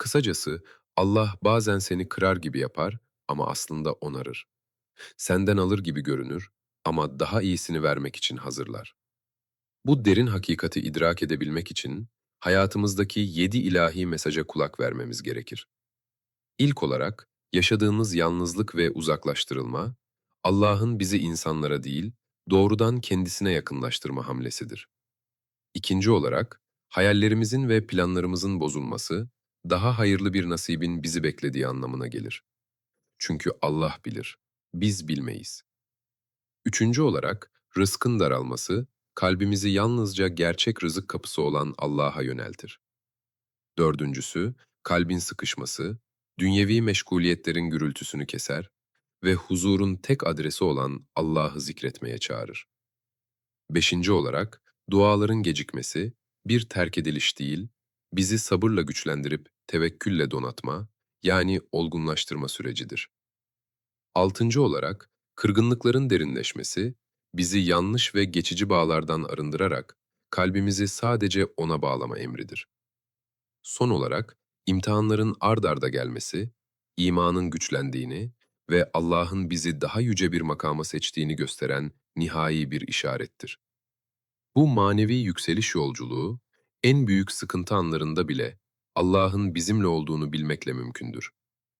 Kısacası Allah bazen seni kırar gibi yapar ama aslında onarır. Senden alır gibi görünür ama daha iyisini vermek için hazırlar. Bu derin hakikati idrak edebilmek için hayatımızdaki yedi ilahi mesaja kulak vermemiz gerekir. İlk olarak yaşadığımız yalnızlık ve uzaklaştırılma, Allah'ın bizi insanlara değil, doğrudan kendisine yakınlaştırma hamlesidir. İkinci olarak, hayallerimizin ve planlarımızın bozulması, daha hayırlı bir nasibin bizi beklediği anlamına gelir. Çünkü Allah bilir, biz bilmeyiz. Üçüncü olarak, rızkın daralması, kalbimizi yalnızca gerçek rızık kapısı olan Allah'a yöneltir. Dördüncüsü, kalbin sıkışması, dünyevi meşguliyetlerin gürültüsünü keser ve huzurun tek adresi olan Allah'ı zikretmeye çağırır. Beşinci olarak, duaların gecikmesi, bir terk ediliş değil, bizi sabırla güçlendirip tevekkülle donatma, yani olgunlaştırma sürecidir. Altıncı olarak, kırgınlıkların derinleşmesi, bizi yanlış ve geçici bağlardan arındırarak kalbimizi sadece O'na bağlama emridir. Son olarak, imtihanların ard arda gelmesi, imanın güçlendiğini ve Allah'ın bizi daha yüce bir makama seçtiğini gösteren nihai bir işarettir. Bu manevi yükseliş yolculuğu, en büyük sıkıntı anlarında bile Allah'ın bizimle olduğunu bilmekle mümkündür.